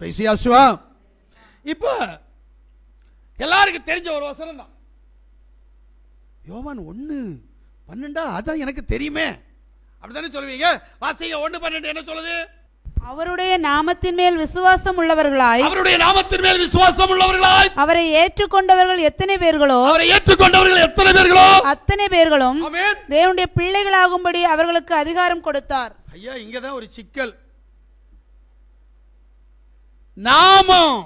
பிரைசியாசுவா இப்போ எல்லாருக்கும் தெரிஞ்ச ஒரு வசனம் தான். யோவான் ஒன்று பன்னெண்டா அதான் எனக்கு தெரியுமே. அப்படித்தானே சொல்லுவீங்க? வாசிங்க ஒன்று பன்னெண்டு என்ன சொல்லுது? அவருடைய நாமத்தின் மேல் விசுவாசம் உள்ளவர்களாய் அவருடைய நாமத்தின் மேல் விசுவாசம் உள்ளவர்களாய் அவரை ஏற்றுக்கொண்டவர்கள் எத்தனை பேர்களோ அவரை ஏற்றுக்கொண்டவர்கள் எத்தனை பேர்களோ? அத்தனை பேர்களும் தேவனுடைய பிள்ளைகளாகும்படி அவர்களுக்கு அதிகாரம் கொடுத்தார். ஐயா இங்கதான் ஒரு சிக்கல். நாமம்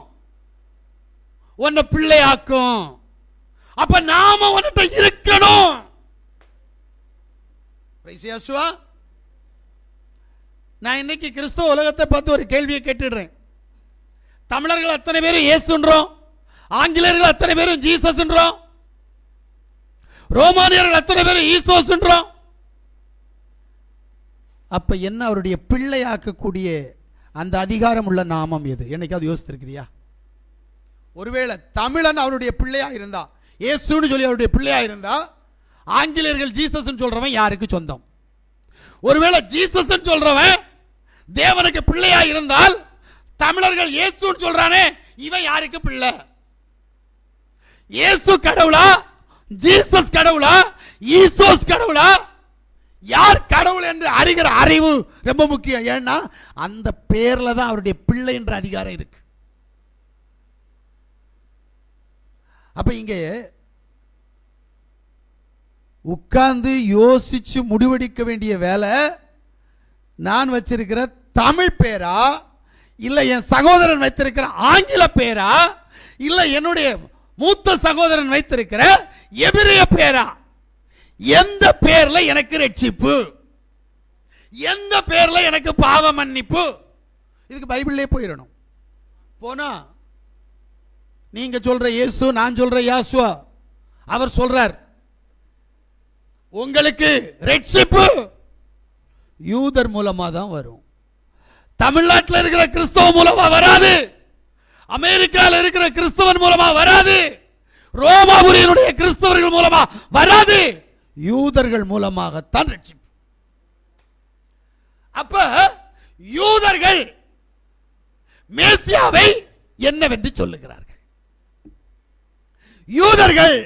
உன்னை பிள்ளையாக்கும். அப்ப நாம உன்கிட்ட இருக்கணும். நான் இன்னைக்கு கிறிஸ்தவ உலகத்தை பார்த்து ஒரு கேள்வியை கேட்டுடுறேன். தமிழர்கள் அத்தனை பேரும் இயேசுன்றோம். ஆங்கிலேயர்கள் அத்தனை பேரும் ஜீசஸ்ன்றோம். ரோமானியர்கள் அத்தனை பேரும் ஈசோஸ்ன்றோம். அப்ப என்ன அவருடைய பிள்ளையாக்கக்கூடிய அந்த அதிகாரம் உள்ள நாமம் எது? என்னைக்காவது யோசித்திருக்கிறியா? ஒருவேளை தமிழன் அவருடைய பிள்ளையா இருந்தா இயேசுன்னு சொல்லி அவருடைய பிள்ளையா இருந்தா ஆங்கிலேயர்கள் ஜீசஸ்ன்னு சொல்றவன் யாருக்கு சொந்தம்? ஒருவேளை ஜீசஸ்ன்னு சொல்றவன் தேவனுக்கு பிள்ளையா இருந்தால் தமிழர்கள் இயேசுன்னு சொல்றானே இவன் யாருக்கு பிள்ளை? இயேசு கடவுளா? ஜீசஸ் கடவுளா? ஈசோஸ் கடவுளா? யார் கடவுள் என்று அறிகிற அறிவு ரொம்ப முக்கியம். ஏன்னா அந்த பேரில் தான் அவருடைய பிள்ளை என்ற அதிகாரம் இருக்கு. அப்போ இங்கே உட்கார்ந்து யோசிச்சு முடிவெடுக்க வேண்டிய வேலை நான் வச்சிருக்கிற தமிழ் பேரா இல்லை என் சகோதரன் வைத்திருக்கிற ஆங்கில பேரா இல்லை என்னுடைய மூத்த சகோதரன் வைத்திருக்கிற எபிரிய பேரா? எந்த பேர்ல எனக்கு ரட்சிப்பு? எந்த பேர்ல எனக்கு பாவ மன்னிப்பு? இதுக்கு பைபிள்லே போயிடணும் போனா நீங்க சொல்ற இயேசு நான் சொல்ற யாசுவா அவர் சொல்றார் உங்களுக்கு ரட்சிப்பு யூதர் மூலமா தான் வரும். தமிழ்நாட்டில் இருக்கிற கிறிஸ்தவ மூலமா வராது. அமெரிக்காவில் இருக்கிற கிறிஸ்தவன் மூலமா வராது. ரோமாபுரியனுடைய கிறிஸ்தவர்கள் மூலமா வராது. யூதர்கள் மூலமாகத்தான் ரட்சிப்பு. அப்ப யூதர்கள் மேசியாவை என்னவென்று சொல்லுகிறார்கள்? யூதர்கள்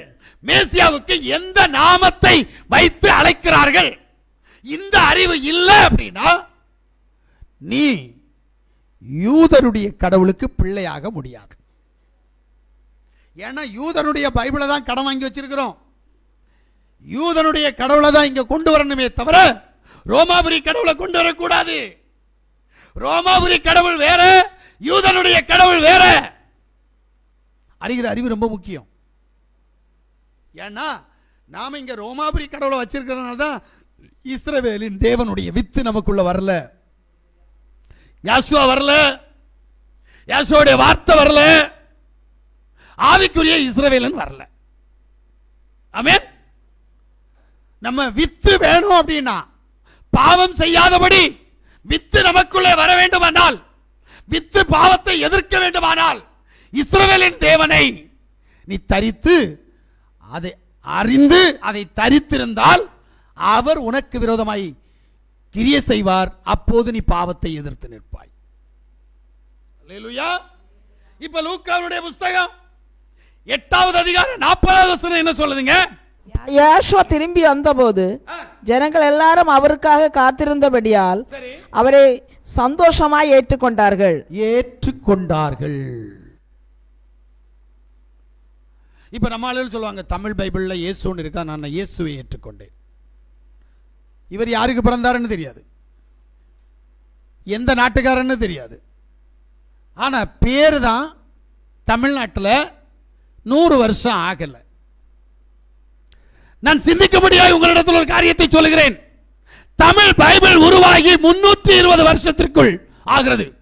மேசியாவுக்கு எந்த நாமத்தை வைத்து அழைக்கிறார்கள்? இந்த அறிவு இல்லை அப்படின்னா நீ யூதருடைய கடவுளுக்கு பிள்ளையாக முடியாது. ஏன்னா யூதனுடைய பைபிளை தான் கடன் வாங்கி வச்சிருக்கிறோம். யூதனுடைய கடவுளை தான் இங்க கொண்டு வரணுமே தவிர ரோமாபுரி கடவுளை கொண்டு வரக்கூடாது. ரோமாபுரி கடவுள் வேற யூதனுடைய கடவுள் வேற. அறிகிற அறிவு ரொம்ப முக்கியம். ஏன்னா நாம இங்க ரோமாபுரி கடவுளை வச்சிருக்கிறதுனால தான் இஸ்ரவேலின் தேவனுடைய வித்து நமக்குள்ள வரல. யாசுவா வரல. யாசுவோடைய வார்த்தை வரல. ஆவிக்குரிய இஸ்ரவேலன் வரல. அமேன் நம்ம வித்து வேணும் அப்படின்னா பாவம் செய்யாதபடி வித்து நமக்குள்ளே வர வேண்டுமானால் வித்து பாவத்தை எதிர்க்க வேண்டுமானால் இஸ்ரவேலின் தேவனை நீ தரித்து அதை அறிந்து அதை தரித்திருந்தால் அவர் உனக்கு விரோதமாய் கிரிய செய்வார். அப்போது நீ பாவத்தை எதிர்த்து நிற்பாய். இப்ப லூக்காவுடைய புஸ்தகம் எட்டாவது அதிகாரம் நாற்பதாவது வசனம் என்ன சொல்லுதுங்க? யாஷுவா திரும்பி வந்தபோது ஜனங்கள் எல்லாரும் அவருக்காக காத்திருந்தபடியால் அவரை சந்தோஷமாய் ஏற்றுக்கொண்டார்கள். ஏற்றுக்கொண்டார்கள். இப்ப நம்ம ஆளுகள் சொல்லுவாங்க தமிழ் பைபிள்ல இயேசுன்னு இருக்கா? நான் இயேசுவை ஏற்றுக்கொண்டேன். இவர் யாருக்கு பிறந்தாருன்னு தெரியாது. எந்த நாட்டுக்காரன்னு தெரியாது. ஆனா பேர் தான் தமிழ்நாட்டில் நூறு வருஷம் ஆகல. நான் சிந்திக்க உங்களிடத்தில் ஒரு காரியத்தை சொல்கிறேன் தமிழ் பைபிள் உருவாகி முன்னூற்றி இருபது வருஷத்திற்குள் ஆகிறது.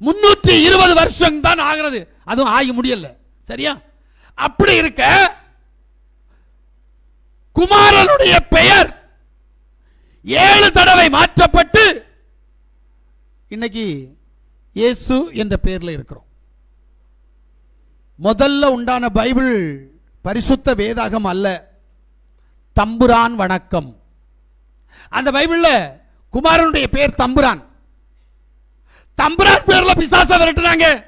முன்னூற்றி இருபது வருஷம் தான் ஆகிறது. அதுவும் ஆகி முடியல. சரியா? அப்படி இருக்க குமாரனுடைய பெயர் ஏழு தடவை மாற்றப்பட்டு இன்னைக்கு இயேசு என்ற பெயர்ல இருக்கிறோம். முதல்ல உண்டான பைபிள் பரிசுத்த வேதாகம் அல்ல. தம்புரான் வணக்கம். அந்த பைபிளில் குமாரனுடைய பேர் தம்புரான். தம்புரான் பேரில் பிசாச விரட்டுனாங்க.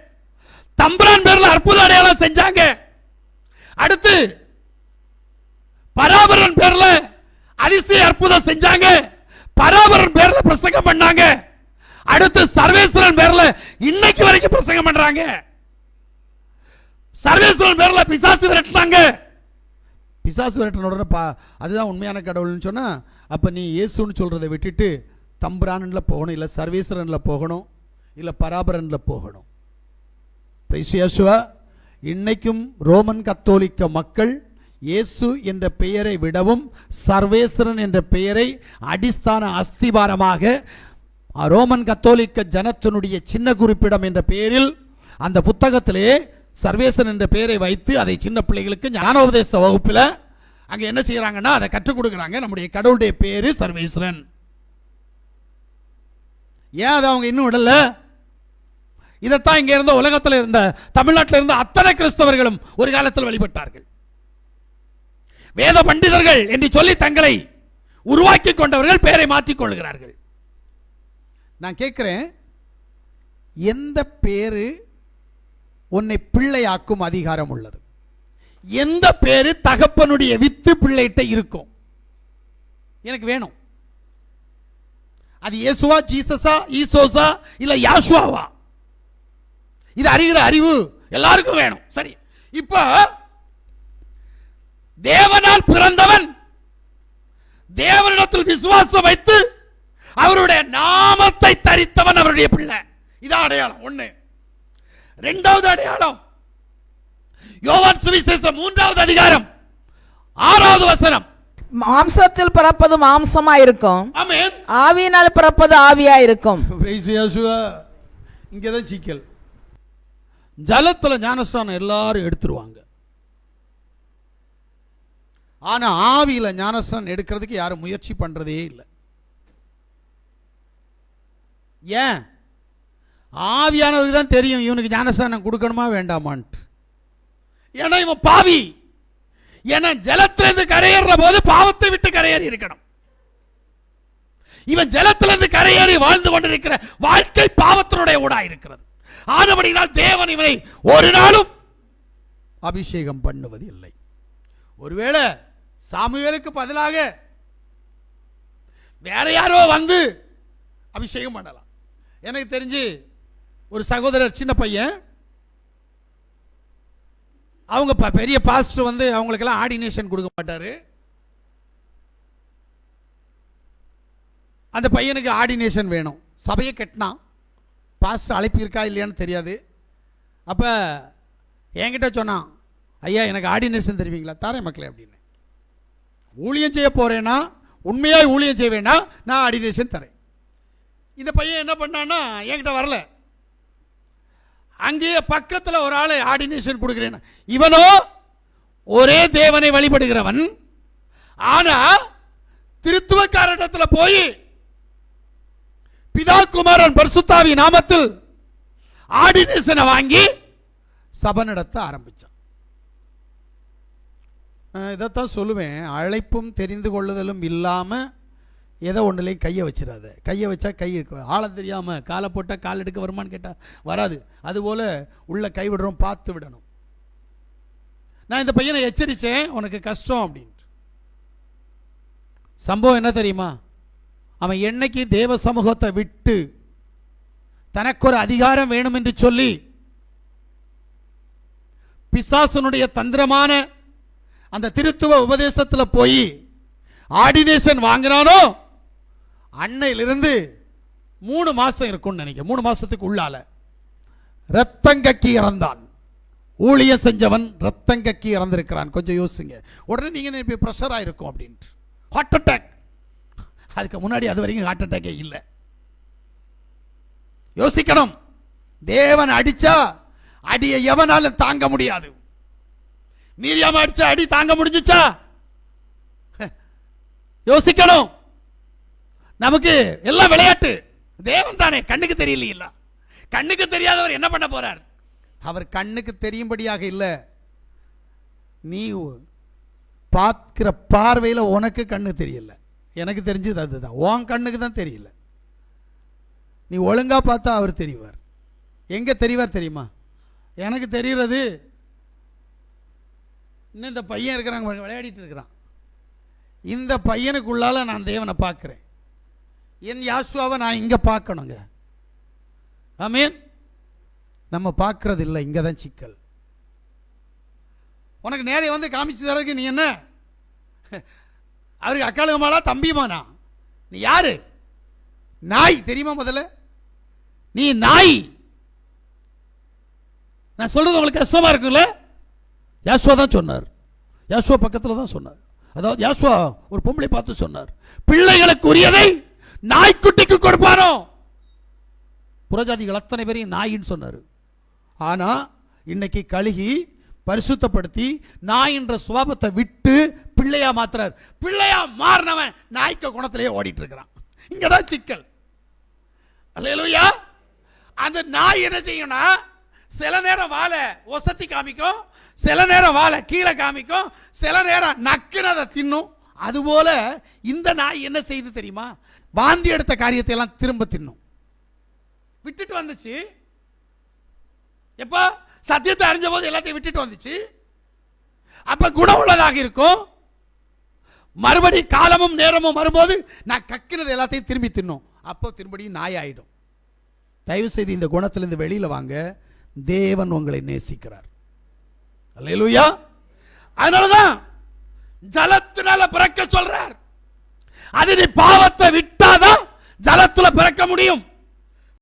தம்புரான் பேரில் அற்புத அடையாளம் செஞ்சாங்க. அடுத்து பராபரன் பேரில் அதிசய அற்புதம் செஞ்சாங்க. பராபரன் பேர்ல பிரசங்கம் பண்ணாங்க. அடுத்து சர்வேஸ்வரன் பேர்ல இன்னைக்கு வரைக்கும் பிரசங்கம் பண்றாங்க. சர்வேஸ்வரன் பேர்ல பிசாசு விரட்டுனாங்க. பிசாசு விரட்டின உடனே பா அதுதான் உண்மையான கடவுள்னு சொன்னால் அப்போ நீ இயேசுன்னு சொல்கிறத விட்டுட்டு தம்பிரானில் போகணும் இல்லை சர்வேஸ்வரனில் போகணும் இல்லை பராபரனில் போகணும். பிரைசியாசுவா இன்னைக்கும் ரோமன் கத்தோலிக்க மக்கள் இயேசு என்ற பெயரை விடவும் சர்வேஸ்வரன் என்ற பெயரை அடிஸ்தான அஸ்திவாரமாக ரோமன் கத்தோலிக்க ஜனத்தினுடைய சின்ன குறிப்பிடம் என்ற பெயரில் அந்த புத்தகத்திலே சர்வேசன் என்ற பெயரை வைத்து அதை சின்ன பிள்ளைகளுக்கு ஞானோபதேச வகுப்பில் அங்கே என்ன செய்கிறாங்கன்னா அதை கற்றுக் கொடுக்குறாங்க. நம்முடைய கடவுளுடைய பேர் சர்வேஸ்வரன். ஏன் அதை அவங்க இன்னும் விடல? இதைத்தான் இங்கே இருந்த உலகத்தில் இருந்த தமிழ்நாட்டில் இருந்த அத்தனை கிறிஸ்தவர்களும் ஒரு காலத்தில் வழிபட்டார்கள். வேத பண்டிதர்கள் என்று சொல்லி தங்களை உருவாக்கி கொண்டவர்கள் பெயரை மாற்றிக் கொள்கிறார்கள். நான் கேட்குறேன் எந்த பேரு உன்னை பிள்ளையாக்கும் அதிகாரம் உள்ளது. எந்த பேரு தகப்பனுடைய வித்து பிள்ளைகிட்ட இருக்கும் எனக்கு வேணும். அது இயேசுவா ஜீசஸா ஈசோசா இல்ல யாசுவாவா இது அறிகிற அறிவு எல்லாருக்கும் வேணும். சரி. இப்போ தேவனால் பிறந்தவன் தேவனிடத்தில் விசுவாசம் வைத்து அவருடைய நாமத்தை தரித்தவன் அவருடைய பிள்ளை. இதான் அடையாளம். ஒன்று இரண்டாவது அடையாளம். யோவான் சுவிசேஷம் மூன்றாவது அதிகாரம் ஆறாவது வசனம். மாம்சத்தில் பிறப்பது மாம்சமா இருக்கும் ஆவியினால் பிறப்பது ஆவியா இருக்கும் இங்கதான் சிக்கல். ஜலத்துல ஞானஸ்தானம் எல்லாரும் எடுத்துருவாங்க. ஆனா ஆவியில ஞானஸ்தானம் எடுக்கிறதுக்கு யாரும் முயற்சி பண்றதே இல்லை. ஏன்? ஆவியானவருக்கு தான் தெரியும் இவனுக்கு ஞானஸ்தானம் கொடுக்கணுமா வேண்டாமான்ட்டு. ஏன்னா இவன் பாவி. ஏன்னா ஜலத்திலிருந்து கரையேறுற போது பாவத்தை விட்டு கரையேறி இருக்கணும். இவன் ஜலத்திலிருந்து கரையேறி வாழ்ந்து கொண்டிருக்கிற வாழ்க்கை பாவத்தினுடைய ஊடா இருக்கிறது. ஆனபடினால் தேவன் இவனை ஒரு நாளும் அபிஷேகம் பண்ணுவது இல்லை ஒருவேளை சாமுவேலுக்கு பதிலாக வேற யாரோ வந்து அபிஷேகம் பண்ணலாம். எனக்கு தெரிஞ்சு ஒரு சகோதரர் சின்ன பையன். அவங்க ப- பெரிய பாஸ்டர் வந்து அவங்களுக்கெல்லாம் ஆர்டினேஷன் கொடுக்க மாட்டார். அந்த பையனுக்கு ஆர்டினேஷன் வேணும். சபையை கட்டினான். பாஸ்டர் அழைப்பு இருக்கா இல்லையான்னு தெரியாது. அப்போ என்கிட்ட சொன்னான் ஐயா எனக்கு ஆர்டினேஷன் தருவீங்களா? தாரே மக்களே அப்படின்னு. ஊழியம் செய்ய போகிறேன்னா உண்மையாக ஊழியம் செய்வேன்னா நான் ஆர்டினேஷன் தரேன். இந்த பையன் என்ன பண்ணான்னா என்கிட்ட வரல. அங்கேயே பக்கத்தில் ஒரு ஆள் ஆர்டினேஷன் கொடுக்குறேன். இவனோ ஒரே தேவனை வழிபடுகிறவன். ஆனால் திருத்துவக்காரடத்துல போய் பிதா குமாரன் பர்சுத்தாவி நாமத்தில் ஆர்டினேஷனை வாங்கி சபை நடத்த ஆரம்பித்தான் இதைத்தான் சொல்லுவேன். அழைப்பும் தெரிந்து கொள்ளுதலும் இல்லாமல் ஏதோ ஒன்றுலையும் கையை வச்சிடாத. கையை வச்சா கை இருக்கும் ஆழம் தெரியாமல் காலை போட்டால் கால் எடுக்க வருமான்னு கேட்டால் வராது. அதுபோல் உள்ளே கை விடுறோம் பார்த்து விடணும். நான் இந்த பையனை எச்சரித்தேன் உனக்கு கஷ்டம் அப்படின்ட்டு. சம்பவம் என்ன தெரியுமா? அவன் என்னைக்கு தேவ சமூகத்தை விட்டு தனக்கு ஒரு அதிகாரம் வேணும் என்று சொல்லி பிசாசனுடைய தந்திரமான அந்த திருத்துவ உபதேசத்தில் போய் ஆர்டினேஷன் வாங்கினானோ அன்னையிலிருந்து மூணு மாதம் இருக்கும்னு நினைக்க மூணு மாதத்துக்கு உள்ளால. ரத்தங்கக்கி இறந்தான். ஊழியம் செஞ்சவன் ரத்தங்கக்கி இறந்திருக்கிறான். கொஞ்சம் யோசிங்க. உடனே நீங்கள் நினைப்பி ப்ரெஷராக இருக்கும் அப்படின்ட்டு. ஹார்ட் அட்டாக் அதுக்கு முன்னாடி அது வரைக்கும் ஹார்ட் அட்டாக்கே இல்லை. யோசிக்கணும். தேவன் அடிச்சா அடியை எவனாலும் தாங்க முடியாது. மீரியாம அடிச்சா அடி தாங்க முடிஞ்சுச்சா? யோசிக்கணும். நமக்கு எல்லாம் விளையாட்டு. தேவன் தானே கண்ணுக்கு தெரியல கண்ணுக்கு தெரியாதவர் என்ன பண்ண போறார்? அவர் கண்ணுக்கு தெரியும்படியாக இல்லை. நீ பார்க்கிற பார்வையில் உனக்கு கண்ணு தெரியல. எனக்கு தெரிஞ்சது அதுதான். உன் கண்ணுக்கு தான் தெரியல. நீ ஒழுங்காக பார்த்தா அவர் தெரிவார். எங்கே தெரிவார் தெரியுமா? எனக்கு தெரிகிறது இன்னும் இந்த பையன் இருக்கிறாங்க விளையாடிட்டு இருக்கிறான். இந்த பையனுக்குள்ளால நான் தேவனை பார்க்குறேன். என் யாசுவாவை நான் இங்கே பார்க்கணுங்க. ஆமீன். நம்ம பார்க்கறது இல்லை இங்கே தான் சிக்கல். உனக்கு நேரே வந்து காமிச்சு தரதுக்கு நீ என்ன? அவருக்கு அக்காளுமாலா தம்பியுமானா நீ யாரு? நாய் தெரியுமா முதல்ல? நீ நாய். நான் சொல்றது உங்களுக்கு கஷ்டமா இருக்குல்ல? யாசுவா தான் சொன்னார். யாசுவா பக்கத்தில் தான் சொன்னார். அதாவது யாசுவா ஒரு பொம்பளை பார்த்து சொன்னார். பிள்ளைகளுக்கு உரியதை நாய்க்குட்டிக்கு கொடுப்பானோ புறஜாதிகள் அத்தனை பேரையும் நாயின்னு சொன்னார். ஆனால் இன்னைக்கு கழுகி பரிசுத்தப்படுத்தி நாய் என்ற விட்டு பிள்ளையா மாத்துறார். பிள்ளையா மாறினவன் நாய்க்க குணத்திலேயே ஓடிட்டு இருக்கிறான் இங்கே தான் சிக்கல். அல்லையா அந்த நாய் என்ன செய்யும்னா சில நேரம் வாழை ஒசத்தி காமிக்கும் சில நேரம் வாழை கீழே காமிக்கும் சில நேரம் நக்குனதை தின்னும். அதுபோல இந்த நாய் என்ன செய்து தெரியுமா? வாந்தி எடுத்த காரியத்தை எல்லாம் திரும்ப தின்னும். விட்டுட்டு வந்துச்சு. எப்போ சத்தியத்தை அறிஞ்ச போது எல்லாத்தையும் விட்டுட்டு வந்துச்சு. அப்போ குணம் உள்ளதாக இருக்கும். மறுபடி காலமும் நேரமும் வரும்போது நான் கக்கினது எல்லாத்தையும் திரும்பி தின்னும். அப்போ திரும்படியும் நாய் ஆகிடும் தயவு செய்து இந்த குணத்திலிருந்து வெளியில் வாங்க. தேவன் உங்களை நேசிக்கிறார். அதனால தான் ஜலத்தினால பிறக்க சொல்றார். அது நீ பாவத்தை விட்டாதான் ஜலத்துல பிறக்க முடியும்.